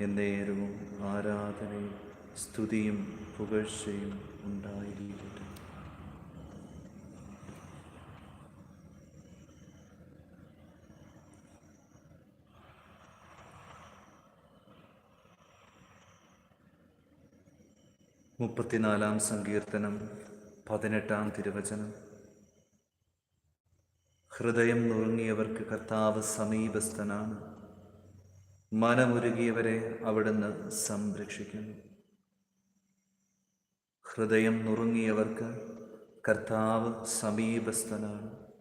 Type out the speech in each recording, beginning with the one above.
എന്നേരവും ആരാധനയും സ്തുതിയും പുകഴ്ചയും ഉണ്ടായിരിക്കട്ടെ. മുപ്പത്തിനാലാം സങ്കീർത്തനം പതിനെട്ടാം തിരുവചനം. ഹൃദയം നുറുങ്ങിയവർക്ക് കർത്താവ് സമീപസ്ഥനാണ്. മനമുരുകിയവരെ അവിടുന്ന് സംരക്ഷിക്കുന്നു. ഹൃദയം നുറുങ്ങിയവർക്ക് കർത്താവ് സമീപസ്ഥനാണ്.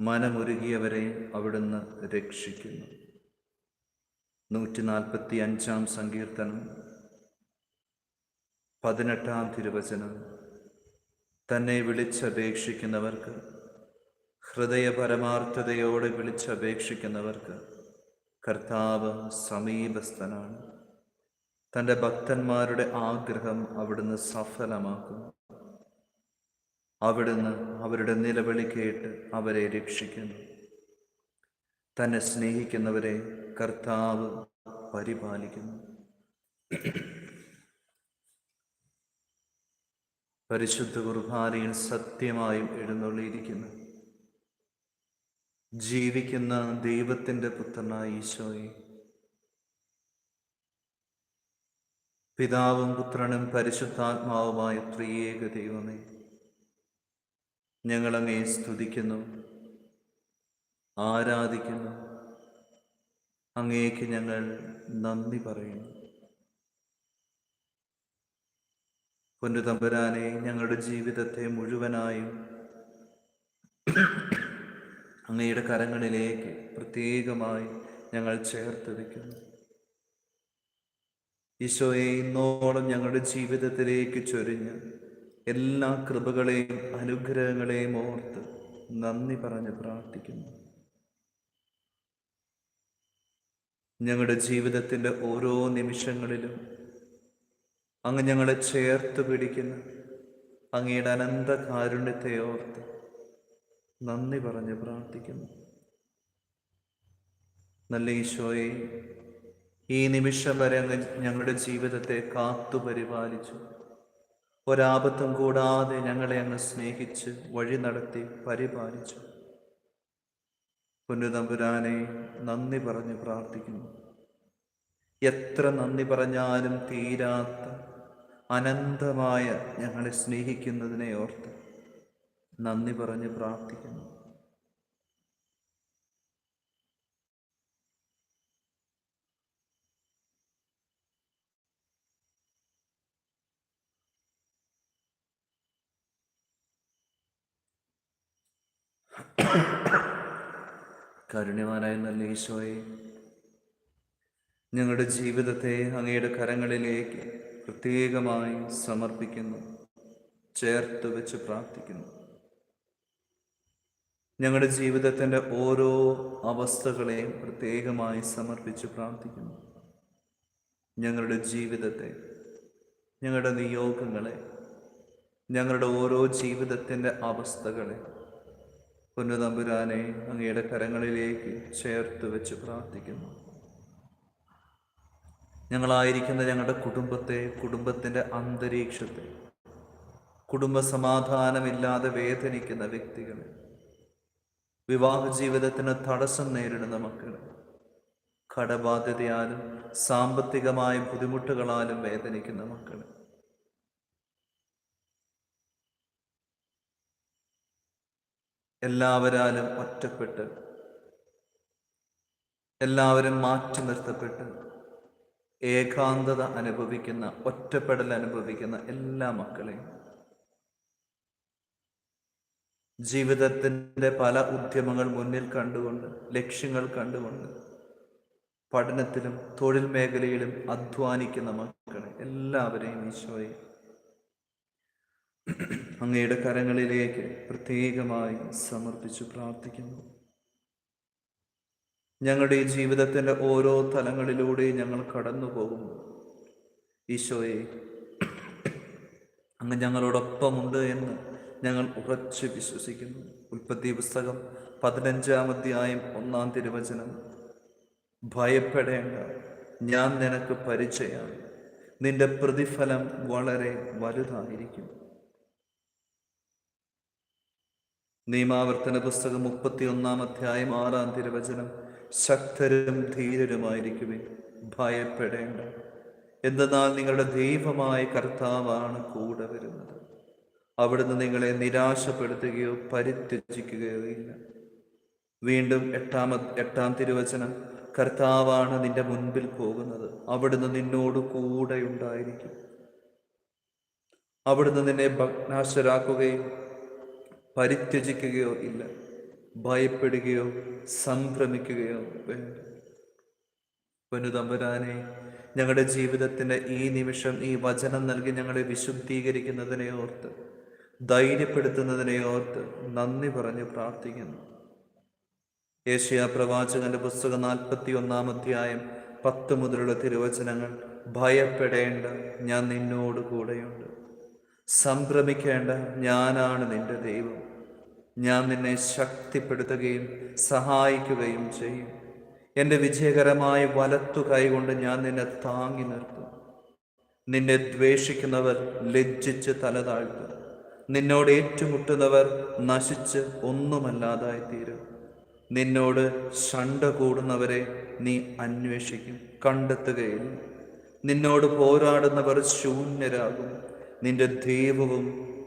മനമുരുകിയവരെ അവിടുന്ന് രക്ഷിക്കുന്നു. നൂറ്റി നാൽപ്പത്തി അഞ്ചാം സങ്കീർത്തനം പതിനെട്ടാം തിരുവചനം. തന്നെ വിളിച്ചപേക്ഷിക്കുന്നവർക്ക് ഹൃദയപരമാർത്ഥതയോടെ വിളിച്ചപേക്ഷിക്കുന്നവർക്ക് കർത്താവ് സമീപസ്ഥനാണ്. തന്റെ ഭക്തന്മാരുടെ ആഗ്രഹം അവിടുന്ന് സഫലമാക്കും അവിടുന്ന് അവരുടെ നിലവിളി കേട്ട് അവരെ രക്ഷിക്കുന്നു. തന്നെ സ്നേഹിക്കുന്നവരെ കർത്താവ് പരിപാലിക്കുന്നു. പരിശുദ്ധ കുർബാനയിൽ സത്യമായും എഴുന്നള്ളിയിരിക്കുന്നു. ജീവിക്കുന്ന ദൈവത്തിന്റെ പുത്രനായ ഈശോയെ. പിതാവും പുത്രനും പരിശുദ്ധാത്മാവുമായ ത്രിയേക ദൈവമേ ഞങ്ങളങ്ങേ സ്തുതിക്കുന്നു ആരാധിക്കുന്നു അങ്ങേക്ക് ഞങ്ങൾ നന്ദി പറയുന്നു. പൊന്നു തമ്പുരാനെ ഞങ്ങളുടെ ജീവിതത്തെ മുഴുവനായും അങ്ങയുടെ കരങ്ങളിലേക്ക് പ്രത്യേകമായി ഞങ്ങൾ ചേർത്ത് വയ്ക്കുന്നു. ഈശോയെ ഇന്നോളം ഞങ്ങളുടെ ജീവിതത്തിലേക്ക് ചൊരിഞ്ഞ് എല്ലാ കൃപകളെയും അനുഗ്രഹങ്ങളെയും ഓർത്ത് നന്ദി പറഞ്ഞ് പ്രാർത്ഥിക്കുന്നു. ഞങ്ങളുടെ ജീവിതത്തിന്റെ ഓരോ നിമിഷങ്ങളിലും അങ്ങ് ഞങ്ങളെ ചേർത്ത് പിടിക്കുന്ന. അങ്ങയുടെ അനന്ത കാരുണ്യത്തെ ഓർത്ത് നന്ദി പറഞ്ഞ് പ്രാർത്ഥിക്കുന്നു. നല്ല ഈശോയെ ഈ നിമിഷം വരെ ഞങ്ങളുടെ ജീവിതത്തെ കാത്തു പരിപാലിച്ചു. ഒരാപത്തും കൂടാതെ ഞങ്ങളെ അങ്ങ് സ്നേഹിച്ച് വഴി നടത്തി പരിപാലിച്ചു. പൊന്നുതമ്പുരാനെ നന്ദി പറഞ്ഞ് പ്രാർത്ഥിക്കുന്നു. എത്ര നന്ദി പറഞ്ഞാലും തീരാത്ത അനന്തമായ ഞങ്ങളെ സ്നേഹിക്കുന്നതിനെ ഓർത്ത് നന്ദി പറഞ്ഞ് പ്രാർത്ഥിക്കുന്നു. കരുണ്യവാനായ നല്ല ഈശോയെ ഞങ്ങളുടെ ജീവിതത്തെ അങ്ങയുടെ കരങ്ങളിലേക്ക് പ്രത്യേകമായി സമർപ്പിക്കുന്നു. ചേർത്ത് വെച്ച് പ്രാർത്ഥിക്കുന്നു. ഞങ്ങളുടെ ജീവിതത്തിന്റെ ഓരോ അവസ്ഥകളെയും പ്രത്യേകമായി സമർപ്പിച്ച് പ്രാർത്ഥിക്കുന്നു. ഞങ്ങളുടെ ജീവിതത്തെ ഞങ്ങളുടെ നിയോഗങ്ങളെ ഞങ്ങളുടെ ഓരോ ജീവിതത്തിന്റെ അവസ്ഥകളെ പൊന്നുതമ്പുരാനെ അങ്ങയുടെ കരങ്ങളിലേക്ക് ചേർത്ത് വെച്ച് പ്രാർത്ഥിക്കുന്നു. ഞങ്ങളായിരിക്കുന്ന ഞങ്ങളുടെ കുടുംബത്തെ കുടുംബത്തിന്റെ അന്തരീക്ഷത്തെ കുടുംബ സമാധാനമില്ലാതെ വേദനിക്കുന്ന വ്യക്തികളെ വിവാഹ ജീവിതത്തിന് തടസ്സം നേരിടുന്ന മക്കൾ. കടബാധ്യതയാലും സാമ്പത്തികമായ ബുദ്ധിമുട്ടുകളാലും വേദനിക്കുന്ന മക്കൾ. എല്ലാവരാലും ഒറ്റപ്പെട്ട്. എല്ലാവരും മാറ്റി നിർത്തപ്പെട്ട്. ഏകാന്തത അനുഭവിക്കുന്ന ഒറ്റപ്പെടൽ അനുഭവിക്കുന്ന എല്ലാ മക്കളെയും. ജീവിതത്തിന്റെ പല ഉദ്യമങ്ങൾ മുന്നിൽ കണ്ടുകൊണ്ട് ലക്ഷ്യങ്ങൾ കണ്ടുകൊണ്ട് പഠനത്തിലും തൊഴിൽ മേഖലയിലും അധ്വാനിക്കുന്ന മക്കളെ എല്ലാവരെയും ഈശോയെ അങ്ങയുടെ കരങ്ങളിലേക്ക് പ്രത്യേകമായി സമർപ്പിച്ചു പ്രാർത്ഥിക്കുന്നു. ഞങ്ങളുടെ ജീവിതത്തിന്റെ ഓരോ തലങ്ങളിലൂടെ ഞങ്ങൾ കടന്നു പോകുന്നു. ഈശോയെ അങ്ങ് ഞങ്ങളോടൊപ്പമുണ്ട് എന്ന് ഞങ്ങൾ ഉറച്ച് വിശ്വസിക്കുന്നു. ഉൽപ്പത്തി പുസ്തകം പതിനഞ്ചാം അധ്യായം ഒന്നാം തിരുവചനം. ഭയപ്പെടേണ്ട ഞാൻ നിനക്ക് പരിചയമാണ് നിന്റെ പ്രതിഫലം വളരെ വലുതായിരിക്കും. നിയമാവർത്തന പുസ്തകം മുപ്പത്തി ഒന്നാം അധ്യായം ആറാം തിരുവചനം. ശക്തരും ധീരരുമായിരിക്കുവിൻ. ഭയപ്പെടേണ്ട. എന്തെന്നാൽ നിങ്ങളുടെ ദൈവമായ കർത്താവാണ് കൂടെ വരുന്നത്. അവിടുന്ന് നിങ്ങളെ നിരാശപ്പെടുത്തുകയോ പരിത്യജിക്കുകയോ ഇല്ല. വീണ്ടും എട്ടാമ എട്ടാം തിരുവചനം കർത്താവാണ് നിന്റെ മുൻപിൽ പോകുന്നത്. അവിടുന്ന് നിന്നോട് കൂടെ ഉണ്ടായിരിക്കും. അവിടുന്ന് നിന്നെ ഭഗ്നാശരാക്കുകയും പരിത്യജിക്കുകയോ ഇല്ല. ഭയപ്പെടുകയോ സംഭ്രമിക്കുകയോ വേണ്ട. പുനുതമ്പുരാനെ ഞങ്ങളുടെ ജീവിതത്തിന്റെ ഈ നിമിഷം ഈ വചനം നൽകി ഞങ്ങളെ വിശുദ്ധീകരിക്കുന്നതിനെ ഓർത്ത് ധൈര്യപ്പെടുത്തുന്നതിനെ ഓർത്ത് നന്ദി പറഞ്ഞ് പ്രാർത്ഥിക്കുന്നു. ഏഷ്യ പ്രവാചകന്റെ പുസ്തകം നാൽപ്പത്തി ഒന്നാം അധ്യായം പത്ത് മുതലുള്ള തിരുവചനങ്ങൾ ഭയപ്പെടേണ്ട ഞാൻ നിന്നോട് കൂടെയുണ്ട്. സംഭ്രമിക്കേണ്ട ഞാനാണ് നിന്റെ ദൈവം. ഞാൻ നിന്നെ ശക്തിപ്പെടുത്തുകയും സഹായിക്കുകയും ചെയ്യും. എന്റെ വിജയകരമായ വലത്തു കൈകൊണ്ട് ഞാൻ നിന്നെ താങ്ങി നിർത്തും. നിന്നെ ദ്വേഷിക്കുന്നവർ ലജ്ജിച്ച് തല താഴ്ത്തും. നിന്നോട് ഏറ്റുമുട്ടുന്നവർ നശിച്ച് ഒന്നുമല്ലാതായി തീരും നിന്നോട് ശണ്ട കൂടുന്നവരെ നീ അന്വേഷിക്കും കണ്ടെത്തുകയില്ല. നിന്നോട് പോരാടുന്നവർ ശൂന്യരാകും. നിന്റെ ദൈവവും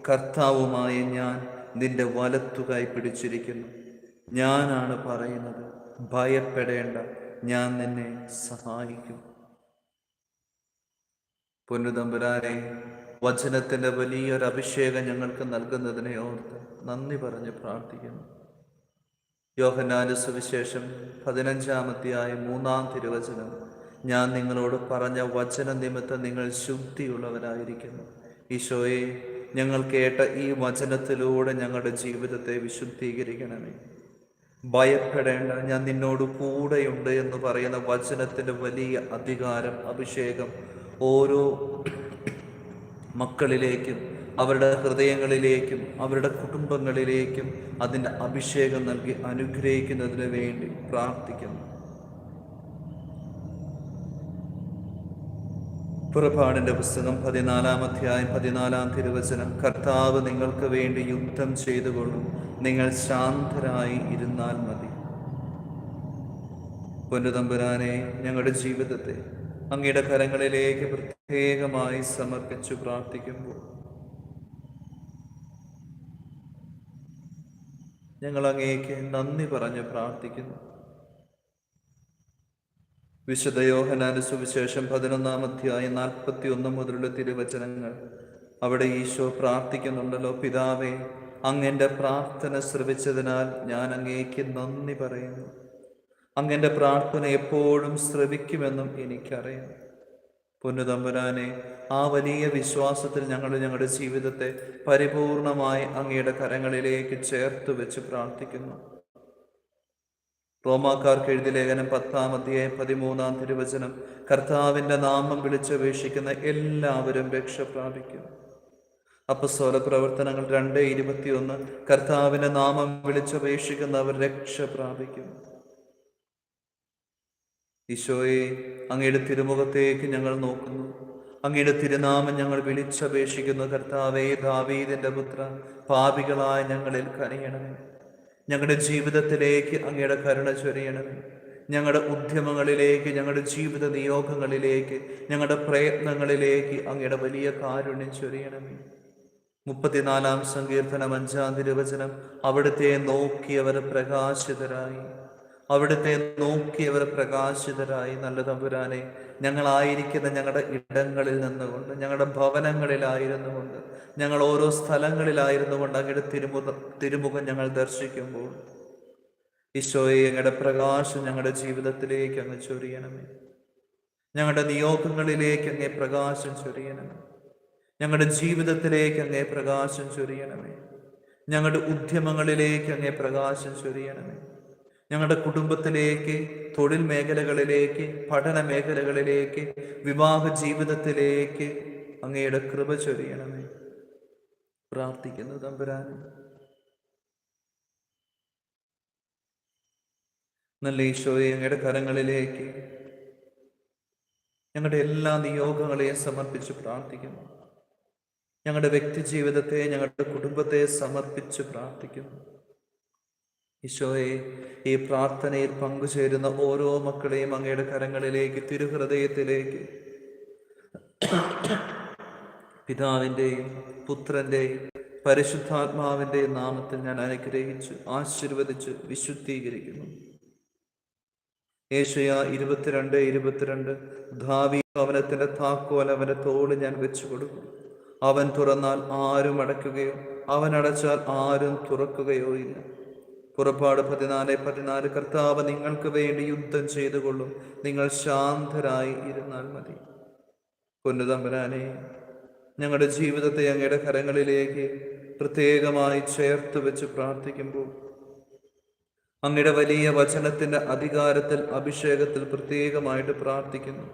കർത്താവുമായ ഞാൻ നിന്റെ വലത്തുകായി പിടിച്ചിരിക്കുന്നു. ഞാനാണ് പറയുന്നത് ഭയപ്പെടേണ്ട ഞാൻ നിന്നെ സഹായിക്കും. പൊന്നുതമ്പുരാനെ വചനത്തിന്റെ വലിയൊരു അഭിഷേകം ഞങ്ങൾക്ക് നൽകുന്നതിനെ ഓർത്ത് നന്ദി പറഞ്ഞ് പ്രാർത്ഥിക്കുന്നു. യോഹനാന സുവിശേഷം പതിനഞ്ചാമത്തെയായ മൂന്നാം തിരുവചനം. ഞാൻ നിങ്ങളോട് പറഞ്ഞ വചന നിമിത്തം നിങ്ങൾ ശുദ്ധിയുള്ളവരായിരിക്കുന്നു. ഈശോയെ ഞങ്ങൾ കേട്ട ഈ വചനത്തിലൂടെ ഞങ്ങളുടെ ജീവിതത്തെ വിശുദ്ധീകരിക്കണമേ. ഭയപ്പെടേണ്ട ഞാൻ നിന്നോട് കൂടെയുണ്ട് എന്ന് പറയുന്ന വചനത്തിന്റെ വലിയ അധികാരം അഭിഷേകം ഓരോ മക്കളിലേക്കും അവരുടെ ഹൃദയങ്ങളിലേക്കും അവരുടെ കുടുംബങ്ങളിലേക്കും അതിന്റെ അഭിഷേകം നൽകി അനുഗ്രഹിക്കുന്നതിന് വേണ്ടി പ്രാർത്ഥിക്കുന്നു. പുറപ്പാടിന്റെ പുസ്തകം പതിനാലാം അധ്യായം പതിനാലാം തിരുവചനം കർത്താവ് നിങ്ങൾക്ക് വേണ്ടി യുദ്ധം ചെയ്തുകൊള്ളും. നിങ്ങൾ ശാന്തരായി ഇരുന്നാൽ മതി. പൊന്നുതമ്പുരാനെ ഞങ്ങളുടെ ജീവിതത്തെ അങ്ങയുടെ കരങ്ങളിലേക്ക് പ്രത്യേകമായി സമർപ്പിച്ചു പ്രാർത്ഥിക്കുമ്പോൾ ഞങ്ങൾ അങ്ങേക്ക് നന്ദി പറഞ്ഞ് പ്രാർത്ഥിക്കുന്നു. വിശുദ്ധ യോഹനാന്റെ സുവിശേഷം പതിനൊന്നാം അധ്യായം നാൽപ്പത്തി ഒന്ന് മുതലുള്ള തിരുവചനങ്ങൾ അവിടെ ഈശോ പ്രാർത്ഥിക്കുന്നുണ്ടല്ലോ. പിതാവേ അങ്ങന്റെ പ്രാർത്ഥന ശ്രവിച്ചതിനാൽ ഞാൻ അങ്ങേക്ക് നന്ദി പറയുന്നു. അങ്ങന്റെ പ്രാർത്ഥന എപ്പോഴും ശ്രവിക്കുമെന്നും എനിക്കറിയാം. പൊന്നുതമ്പുരാനെ ആ വലിയ വിശ്വാസത്തിൽ ഞങ്ങൾ ഞങ്ങളുടെ ജീവിതത്തെ പരിപൂർണമായി അങ്ങയുടെ കരങ്ങളിലേക്ക് ചേർത്ത് വെച്ച് പ്രാർത്ഥിക്കുന്നു. റോമാക്കാർക്ക് എഴുതി ലേഖനം പത്താം അധ്യായം പതിമൂന്നാം തിരുവചനം കർത്താവിന്റെ നാമം വിളിച്ചപേക്ഷിക്കുന്ന എല്ലാവരും രക്ഷ പ്രാപിക്കും അപ്പസ്വല പ്രവർത്തനങ്ങൾ രണ്ട് ഇരുപത്തിയൊന്ന് കർത്താവിന്റെ നാമം വിളിച്ചപേക്ഷിക്കുന്നവർ രക്ഷ പ്രാപിക്കും ഈശോയെ അങ്ങയുടെ തിരുമുഖത്തേക്ക് ഞങ്ങൾ നോക്കുന്നു. അങ്ങയുടെ തിരുനാമം ഞങ്ങൾ വിളിച്ചപേക്ഷിക്കുന്നു. കർത്താവേ ദാവീദിന്റെ പുത്ര പാപികളായ ഞങ്ങളിൽ കരയണമേ. ഞങ്ങളുടെ ജീവിതത്തിലേക്ക് അങ്ങയുടെ കരുണ ചൊരിയണമേ. ഞങ്ങളുടെ ഉദ്യമങ്ങളിലേക്ക് ഞങ്ങളുടെ ജീവിത നിയോഗങ്ങളിലേക്ക് ഞങ്ങളുടെ പ്രയത്നങ്ങളിലേക്ക് അങ്ങയുടെ വലിയ കാരുണ്യം ചൊരിയണമേ. മുപ്പത്തിനാലാം സങ്കീർത്തനം അഞ്ചാം തിരുവചനം അവിടുത്തെ നോക്കിയവർ പ്രകാശിതരായി. അവിടുത്തെ നോക്കിയവർ പ്രകാശിതരായി. നല്ല തമ്പുരാനെ ഞങ്ങളായിരിക്കുന്ന ഞങ്ങളുടെ ഇടങ്ങളിൽ നിന്നുകൊണ്ട് ഞങ്ങളുടെ ഭവനങ്ങളിലായിരുന്നു കൊണ്ട് ഞങ്ങൾ ഓരോ സ്ഥലങ്ങളിലായിരുന്നു കൊണ്ട് അങ്ങയുടെ തിരുമുഖ തിരുമുഖം ഞങ്ങൾ ദർശിക്കുമ്പോൾ ഈശോയെ ഞങ്ങളുടെ പ്രകാശം ഞങ്ങളുടെ ജീവിതത്തിലേക്ക് അങ്ങ് ചൊരിയണമേ. ഞങ്ങളുടെ നിയോഗങ്ങളിലേക്ക് അങ്ങേ പ്രകാശം ചൊരിയണമേ. ഞങ്ങളുടെ ജീവിതത്തിലേക്ക് അങ്ങേ പ്രകാശം ചൊരിയണമേ. ഞങ്ങളുടെ ഉദ്യമങ്ങളിലേക്ക് അങ്ങേ പ്രകാശം ചൊരിയണമേ. ഞങ്ങളുടെ കുടുംബത്തിലേക്ക് തൊഴിൽ മേഖലകളിലേക്ക് പഠന മേഖലകളിലേക്ക് വിവാഹ ജീവിതത്തിലേക്ക് അങ്ങയുടെ കൃപ ചൊരിയണമേ. പ്രാർത്ഥിക്കുന്നു തമ്പുരാൻ. നല്ല ഈശോയെ അങ്ങയുടെ കരങ്ങളിലേക്ക് ഞങ്ങളുടെ എല്ലാ നിയോഗങ്ങളെയും സമർപ്പിച്ച് പ്രാർത്ഥിക്കുന്നു. ഞങ്ങളുടെ വ്യക്തി ജീവിതത്തെ ഞങ്ങളുടെ കുടുംബത്തെ സമർപ്പിച്ച് പ്രാർത്ഥിക്കുന്നു. ഈശോയെ ഈ പ്രാർത്ഥനയിൽ പങ്കുചേരുന്ന ഓരോ മക്കളെയും അങ്ങയുടെ കരങ്ങളിലേക്ക് തിരുഹൃദയത്തിലേക്ക്. പിതാവിന്റെയും പുത്രന്റെയും പരിശുദ്ധാത്മാവിന്റെയും നാമത്തിൽ ഞാൻ അനുഗ്രഹിച്ച് ആശീർവദിച്ച് വിശുദ്ധീകരിക്കുന്നു. ഏഷ്യ ഇരുപത്തിരണ്ട് ഇരുപത്തിരണ്ട്. ധാവി ഭവനത്തിന്റെ താക്കോൽ അവന്റെ തോൾ ഞാൻ വെച്ചു കൊടുക്കും അവൻ തുറന്നാൽ ആരും അടയ്ക്കുകയോ അവൻ അടച്ചാൽ ആരും തുറക്കുകയോ ഇല്ല. പുറപ്പാട് പതിനാല് പതിനാല് കർത്താവ് നിങ്ങൾക്ക് വേണ്ടി യുദ്ധം ചെയ്തുകൊള്ളും. നിങ്ങൾ ശാന്തരായി ഇരുന്നാൽ മതി. പൊന്നുതമ്പരാനെ ഞങ്ങളുടെ ജീവിതത്തെ അങ്ങയുടെ കരങ്ങളിലേക്ക് പ്രത്യേകമായി ചേർത്ത് വെച്ച് പ്രാർത്ഥിക്കുമ്പോൾ അങ്ങയുടെ വലിയ വചനത്തിന്റെ അധികാരത്തിൽ അഭിഷേകത്തിൽ പ്രത്യേകമായിട്ട് പ്രാർത്ഥിക്കുന്നു.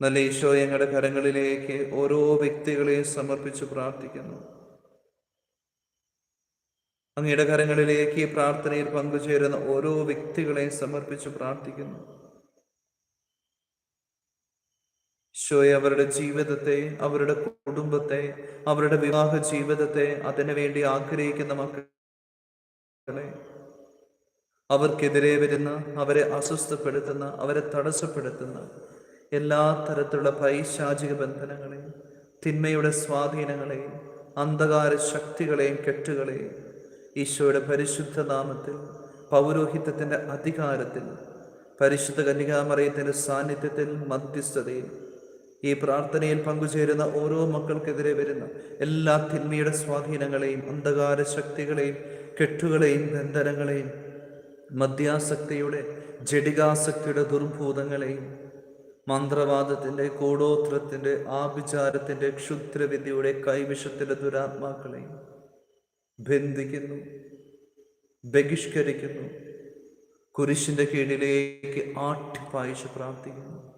നല്ല ഈശോ ഞങ്ങളുടെ കരങ്ങളിലേക്ക് ഓരോ വ്യക്തികളെയും സമർപ്പിച്ച് പ്രാർത്ഥിക്കുന്നു. അങ്ങയുടെ കരങ്ങളിലേക്ക് ഈ പ്രാർത്ഥനയിൽ പങ്കുചേരുന്ന ഓരോ വ്യക്തികളെയും സമർപ്പിച്ച് പ്രാർത്ഥിക്കുന്നു. ഈശോയെ അവരുടെ ജീവിതത്തെ അവരുടെ കുടുംബത്തെ അവരുടെ വിവാഹ ജീവിതത്തെ അതിനു വേണ്ടി ആഗ്രഹിക്കുന്ന മക്കളെ അവർക്കെതിരെ വരുന്ന അവരെ അസ്വസ്ഥപ്പെടുത്തുന്ന അവരെ തടസ്സപ്പെടുത്തുന്ന എല്ലാ തരത്തിലുള്ള പൈശാചിക ബന്ധനങ്ങളെയും തിന്മയുടെ സ്വാധീനങ്ങളെയും അന്ധകാര ശക്തികളെയും കെട്ടുകളെയും ഈശോയുടെ പരിശുദ്ധ നാമത്തിൽ പൗരോഹിത്വത്തിന്റെ അധികാരത്തിൽ പരിശുദ്ധ കന്യകാമറിയത്തിന്റെ സാന്നിധ്യത്തിൽ മധ്യസ്ഥതയിൽ ഈ പ്രാർത്ഥനയിൽ പങ്കുചേരുന്ന ഓരോ മക്കൾക്കെതിരെ വരുന്ന എല്ലാ തിന്മയുടെ സ്വാധീനങ്ങളെയും അന്ധകാര ശക്തികളെയും കെട്ടുകളെയും ബന്ധനങ്ങളെയും മദ്യാസക്തിയുടെ ജഡികാസക്തിയുടെ ദുർഭൂതങ്ങളെയും മന്ത്രവാദത്തിന്റെ കൂടോത്രത്തിന്റെ ആഭിചാരത്തിന്റെ ക്ഷുദ്രവിദ്യയുടെ കൈവിഷത്തിന്റെ ദുരാത്മാക്കളെയും ബന്ധിക്കുന്നു ബഹിഷ്കരിക്കുന്നു കുരിശിന്റെ കീഴിലേക്ക് ആട്ടിപ്പായിച്ച് പ്രാർത്ഥിക്കുന്നു.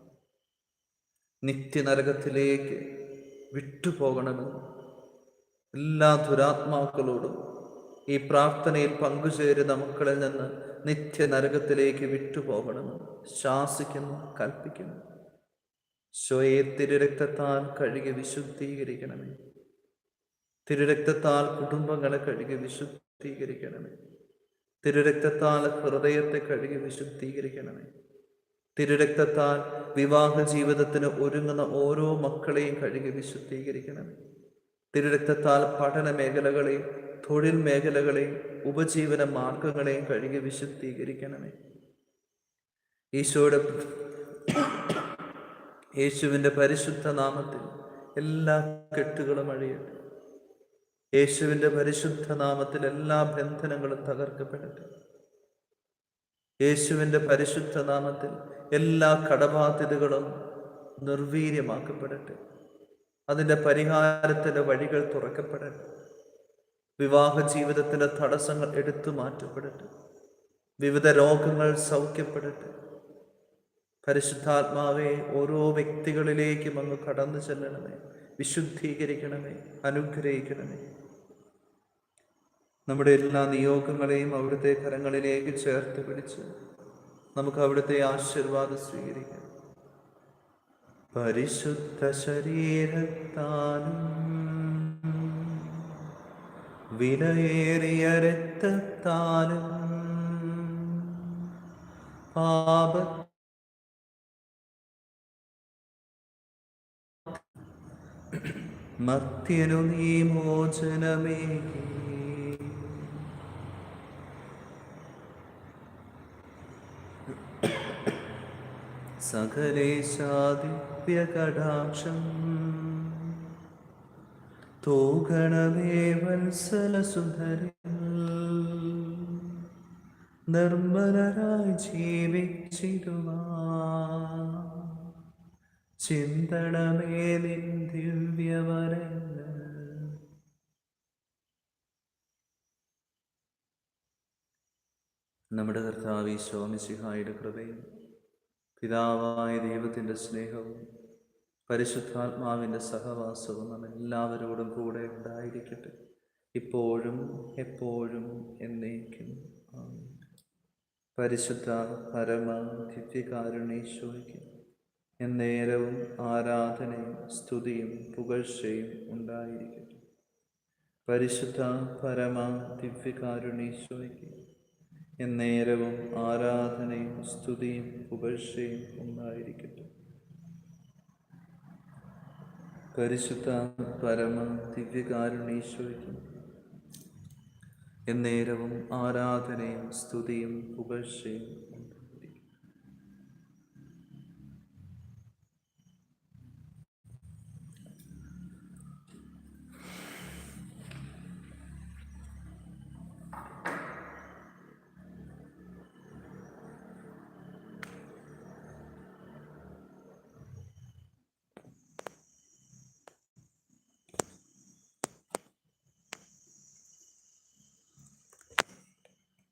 നിത്യനരകത്തിലേക്ക് വിട്ടുപോകണമെന്ന് എല്ലാ ദുരാത്മാക്കളോടും ഈ പ്രാർത്ഥനയിൽ പങ്കുചേരുന്ന മക്കളിൽ നിന്ന് നിത്യനരകത്തിലേക്ക് വിട്ടുപോകണമെന്ന് ശാസിക്കുന്നു കൽപ്പിക്കുന്നു. സ്വയെ തിരുരക്തത്താൽ കഴുകി വിശുദ്ധീകരിക്കണമേ. തിരുരക്തത്താൽ കുടുംബങ്ങളെ കഴുകി വിശുദ്ധീകരിക്കണമേ. തിരുരക്തത്താൽ ഹൃദയത്തെ കഴുകി വിശുദ്ധീകരിക്കണമേ. തിരുരക്തത്താൽ വിവാഹ ജീവിതത്തിന് ഒരുങ്ങുന്ന ഓരോ മക്കളെയും കഴുകി വിശുദ്ധീകരിക്കണമേ. തിരുരക്തത്താൽ പഠന മേഖലകളെയും തൊഴിൽ മേഖലകളെയും ഉപജീവന മാർഗങ്ങളെയും കഴുകി വിശുദ്ധീകരിക്കണമേ. ഈശോയുടെ യേശുവിന്റെ പരിശുദ്ധ നാമത്തിൽ എല്ലാ കെട്ടുകളും അഴിയട്ടെ. യേശുവിന്റെ പരിശുദ്ധ നാമത്തിൽ എല്ലാ ബന്ധനങ്ങളും തകർക്കപ്പെടട്ടെ. യേശുവിന്റെ പരിശുദ്ധ നാമത്തിൽ എല്ലാ കടബാധ്യതകളും നിർവീര്യമാക്കപ്പെടട്ടെ. അതിന്റെ പരിഹാരത്തിന്റെ വഴികൾ തുറക്കപ്പെടട്ടെ. വിവാഹ ജീവിതത്തിന്റെ തടസ്സങ്ങൾ എടുത്തു മാറ്റപ്പെടട്ടെ. വിവിധ രോഗങ്ങൾ സൗഖ്യപ്പെടട്ടെ. പരിശുദ്ധാത്മാവെ ഓരോ വ്യക്തികളിലേക്കും അങ്ങ് കടന്നു ചെല്ലണമേ. വിശുദ്ധീകരിക്കണമേ. അനുഗ്രഹിക്കണമേ. നമ്മുടെ എല്ലാ നിയോഗങ്ങളെയും അവിടുത്തെ കരങ്ങളിലേക്ക് ചേർത്ത് പിടിച്ച് നമുക്ക് അവിടുത്തെ ആശീർവാദം സ്വീകരിക്കാം. പരിശുദ്ധ ശരീരത്താലും വിലയേറിയ രക്തത്താലും പാപ മത്യനു നീ മോചനമേകി സകലേശാദിത്യകടാക്ഷം. തൂകണമേ വത്സലസുധരിൽ നിർമ്മലരായി ജീവിച്ചിരുവാ ചിന്തണമേ നിൻ ദിവ്യവരങ്ങൾ. നമ്മുടെ കർത്താവ് ശോമിസിഹായുടെ കൃപയും പിതാവായ ദൈവത്തിന്റെ സ്നേഹവും പരിശുദ്ധാത്മാവിന്റെ സഹവാസവും നാം എല്ലാവരോടും കൂടെ ഉണ്ടായിരിക്കട്ടെ. ഇപ്പോഴും എപ്പോഴും എന്നേക്കും. പരിശുദ്ധ പരമ എന്നേരവും ആരാധനയും സ്തുതിയും പുകഴ്ചയും ഉണ്ടായിരിക്കട്ടെ. പരിശുദ്ധ പരമ എന്നേരവും ആരാധനയും സ്തുതിയും ഉപേക്ഷയും ഉണ്ടായിരിക്കട്ടെ പരിശുദ്ധ പരമ ദിവ്യകാരുണീശ്വരിക്കും എന്നേരവും ആരാധനയും സ്തുതിയും പുകഴ്ചയും